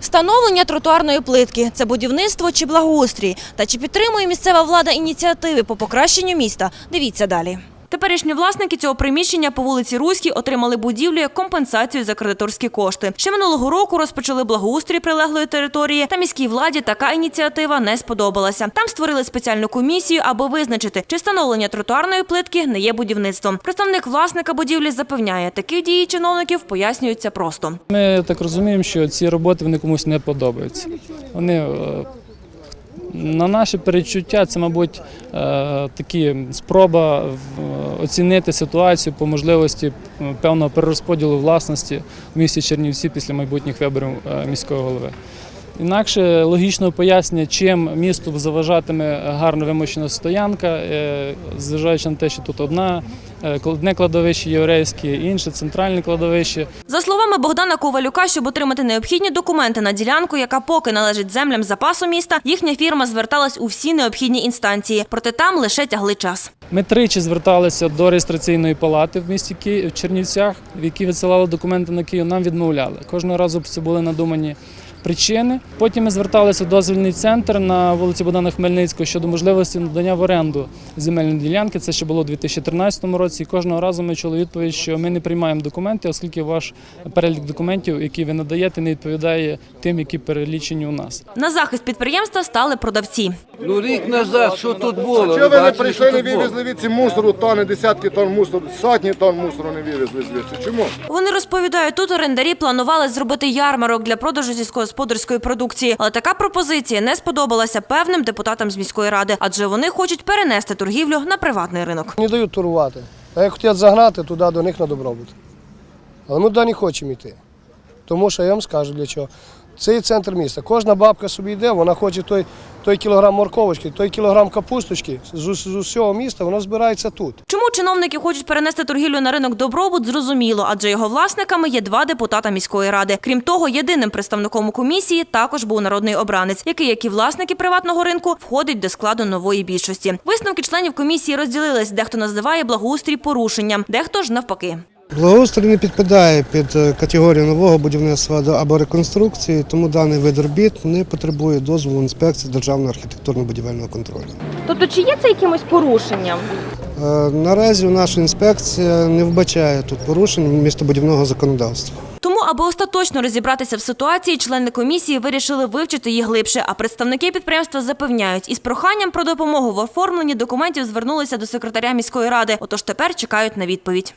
Встановлення тротуарної плитки – це будівництво чи благоустрій? Та чи підтримує місцева влада ініціативи по покращенню міста? Дивіться далі. Теперішні власники цього приміщення по вулиці Руській отримали будівлю як компенсацію за кредиторські кошти. Ще минулого року розпочали благоустрій прилеглої території, та міській владі така ініціатива не сподобалася. Там створили спеціальну комісію, аби визначити, чи встановлення тротуарної плитки не є будівництвом. Представник власника будівлі запевняє, такі дії чиновників пояснюються просто. Ми так розуміємо, що ці роботи вони комусь не подобаються. Вони е, на наше перечуття, це, мабуть, е, такі спроба оцінити ситуацію по можливості е, певного перерозподілу власності в місті Чернівці після майбутніх виборів е, міського голови. Інакше логічного пояснення, чим місту заважатиме гарно вимощена стоянка, е, зважаючи на те, що тут одна, одне кладовище єврейське, інше центральне кладовище. За словами Богдана Ковалюка, щоб отримати необхідні документи на ділянку, яка поки належить землям запасу міста, їхня фірма зверталась у всі необхідні інстанції. Проте там лише тягли час. Ми тричі зверталися до реєстраційної палати в місті Ки... в Чернівцях, в які відсилали документи на Київ. Нам відмовляли. Кожного разу це були надумані причини. Потім ми зверталися в дозвільний центр на вулиці Богдана Хмельницького щодо можливості надання в оренду земельної ділянки. Це ще було у 2013 році. І кожного разу ми чули відповідь, що ми не приймаємо документи, оскільки ваш перелік документів, які ви надаєте, не відповідає тим, які перелічені у нас. На захист підприємства стали продавці. Ну рік назад, що тут було? Чого ви не прийшли, не вивезли від ці мусору, тони, десятки тонн мусору, сотні тонн мусору не вивезли звідси. Чому? Вони розповідають, тут орендарі планували зробити ярмарок для продажу сільськогосподарської продукції, але така пропозиція не сподобалася певним депутатам з міської ради, адже вони хочуть перенести торгівлю на приватний ринок. Не дають торгувати. А як хочуть загнати туди до них на добробут. Але ми туди не хочемо йти. Тому що я вам скажу для чого. Цей центр міста. Кожна бабка собі йде, вона хоче той, той кілограм морковочки, той кілограм капусточки з, з усього міста, воно збирається тут. Чому чиновники хочуть перенести торгівлю на ринок добробут, зрозуміло, адже його власниками є два депутата міської ради. Крім того, єдиним представником у комісії також був народний обранець, який, як і власники приватного ринку, входить до складу нової більшості. Висновки членів комісії розділились. Дехто називає благоустрій порушенням, дехто ж навпаки. Благоустрій не підпадає під е, категорію нового будівництва або реконструкції, тому даний вид робіт не потребує дозволу інспекції Державного архітектурно-будівельного контролю. Тобто, чи є це якимось порушенням? Е, Наразі наша інспекція не вбачає тут порушень містобудівного законодавства. Тому, аби остаточно розібратися в ситуації, члени комісії вирішили вивчити її глибше. А представники підприємства запевняють, із проханням про допомогу в оформленні документів звернулися до секретаря міської ради. Отож тепер чекають на відповідь.